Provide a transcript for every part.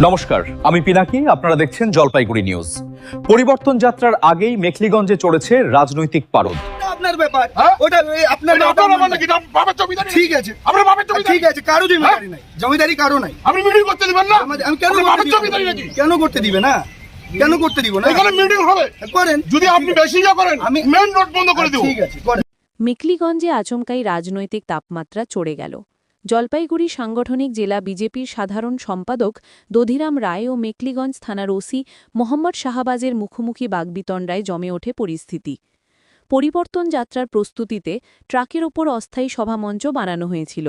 নমস্কার আমি পিনাকি আপনারা দেখছেন জলপাইগুড়ি নিউজ। পরিবর্তন যাত্রার আগেই মেখলিগঞ্জে চড়েছে রাজনৈতিক পারদ। আপনার ব্যাপার। হ্যাঁ? ওটা আপনার ঠিক আছে। বাবার ঠিক আছে কারও জমিদারি নাই। জমিদারি কারও নাই। আপনি মিটিং করতে দিবেন না? আমি কেন বাবার জমিদারি নাকি? কেন করতে দিবে না? কেন করতে দিব না? এখানে মিটিং হবে। করেন। যদি আপনি বেশি করেন আমি আমি- মেন রোড বন্ধ করে দেবো। ঠিক আছে মেকলিগঞ্জে আচমকাই রাজনৈতিক তাপমাত্রা চড়ে গেল। জলপাইগুড়ি সাংগঠনিক জেলা বিজেপির সাধারণ সম্পাদক দধিরাম রায় ও মেকলিগঞ্জ থানার ওসি মোহাম্মদ শাহবাজের মুখোমুখি বাগবিতণ্ডায় জমে ওঠে পরিস্থিতি। পরিবর্তন যাত্রার প্রস্তুতিতে ট্রাকের ওপর অস্থায়ী সভামঞ্চ বানানো হয়েছিল।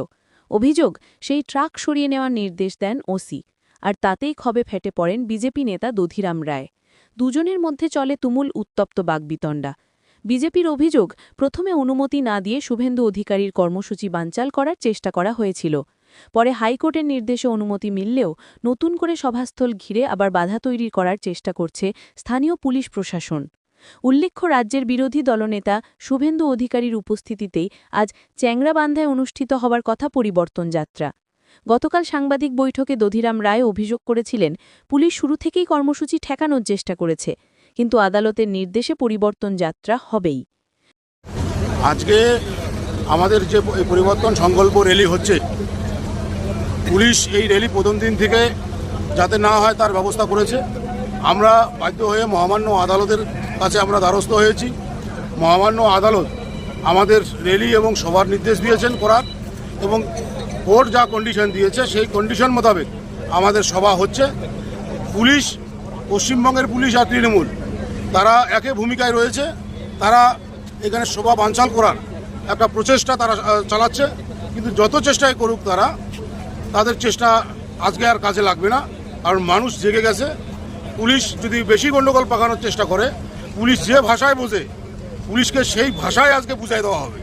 অভিযোগ, সেই ট্রাক সরিয়ে নেওয়ার নির্দেশ দেন ওসি, আর তাতেই ক্ষবে ফেটে পড়েন বিজেপি নেতা দধিরাম রায়। দুজনের মধ্যে চলে তুমুল উত্তপ্ত বাগবিতণ্ডা। বিজেপির অভিযোগ, প্রথমে অনুমতি না দিয়ে শুভেন্দু অধিকারীর কর্মসূচি বানচাল করার চেষ্টা করা হয়েছিল। পরে হাইকোর্টের নির্দেশে অনুমতি মিললেও নতুন করে সভাস্থল ঘিরে আবার বাধা তৈরি করার চেষ্টা করছে স্থানীয় পুলিশ প্রশাসন। উল্লেখ্য, রাজ্যের বিরোধী দলনেতা শুভেন্দু অধিকারীর উপস্থিতিতেই আজ চ্যাংরাবান্ধায় অনুষ্ঠিত হবার কথা পরিবর্তন যাত্রা। গতকাল সাংবাদিক বৈঠকে দধিরাম রায় অভিযোগ করেছিলেন, পুলিশ শুরু থেকেই কর্মসূচি ঠেকানোর চেষ্টা করেছে। কিন্তু আদালতের নির্দেশে পরিবর্তন যাত্রা হবেই। আজকে আমাদের যে পরিবর্তন সংকল্প র্যালি হচ্ছে, পুলিশ এই র্যালি প্রথম দিন থেকে যাতে না হয় তার ব্যবস্থা করেছে। আমরা বাধ্য হয়ে মহামান্য আদালতের কাছে আমরা দ্বারস্থ হয়েছি। মহামান্য আদালত আমাদের র্যালি এবং সভার নির্দেশ দিয়েছেন করার এবং কোর্ট যা কন্ডিশন দিয়েছে, সেই কন্ডিশন মোতাবেক আমাদের সভা হচ্ছে। পুলিশ, পশ্চিমবঙ্গের পুলিশ আর তৃণমূল তারা একে ভূমিকায় রয়েছে তারা এখানে শোভা বানচাল করার একটা প্রচেষ্টা তারা চালাচ্ছে। কিন্তু যত চেষ্টাই করুক তারা তাদের চেষ্টা আজকে আর কাজে লাগবে না। কারণ মানুষ জেগে গেছে। পুলিশ যদি বেশি গণ্ডগোল পাকানোর চেষ্টা করে পুলিশ যে ভাষায় বোঝে পুলিশকে সেই ভাষায় আজকে বুঝাই দেওয়া হবে।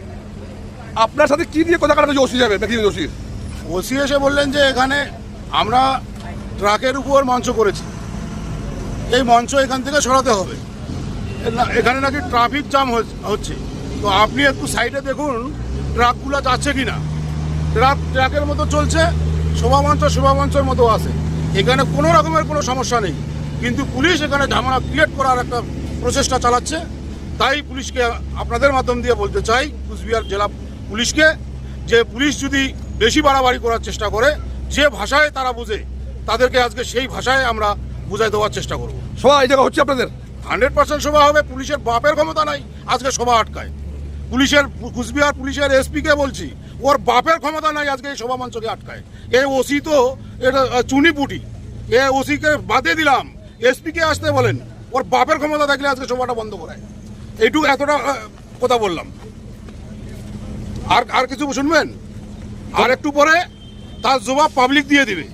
আপনার সাথে কি দিয়ে কথা কাটাতে ওসি যাবে মেকিং ওসি? ওসি এসে বললেন যে এখানে আমরা ট্রাকের উপর মঞ্চ করেছি। এই মঞ্চ এখান থেকে সরাতে হবে। এখানে নাকি ট্রাফিক জ্যাম হচ্ছে। তো আপনি একটু সাইডে দেখুন ট্রাকগুলো যাচ্ছে কি না ট্রাক ট্রাকের মতো চলছে, শোভামঞ্চ, শোভামঞ্চের মতো আছে। এখানে কোনো রকমের কোনো সমস্যা নেই। কিন্তু পুলিশ এখানে ঝামেলা ক্রিয়েট করার একটা প্রচেষ্টা চালাচ্ছে। তাই পুলিশকে আপনাদের মাধ্যম দিয়ে বলতে চাই, কুচবিহার জেলা পুলিশকে, যে পুলিশ যদি বেশি বাড়াবাড়ি করার চেষ্টা করে, যে ভাষায় তারা বোঝে, তাদেরকে আজকে সেই ভাষায় আমরা বুঝাই দেওয়ার চেষ্টা করব। সবাই জায়গা হচ্ছে আপনাদের? হান্ড্রেড পার্সেন্ট সভা হবে, পুলিশের বাপের ক্ষমতা নাই, আজকে সভা আটকায়। পুলিশের কুচবিহার পুলিশের এসপিকে বলছি, ওর বাপের ক্ষমতা নাই, আজকে এই সভা মঞ্চকে আটকায়। এই ওসি তো, এটা চুনিপুটি এ ওসিকে বাদে দিলাম, এসপিকে আসতে বলেন, ওর বাপের ক্ষমতা থাকলে আজকে সভাটা বন্ধ করায়। এইটুকু এতটা কথা বললাম। আর আর কিছু শুনবেন? আর একটু পরে তার জবাব পাবলিক দিয়ে দিবে।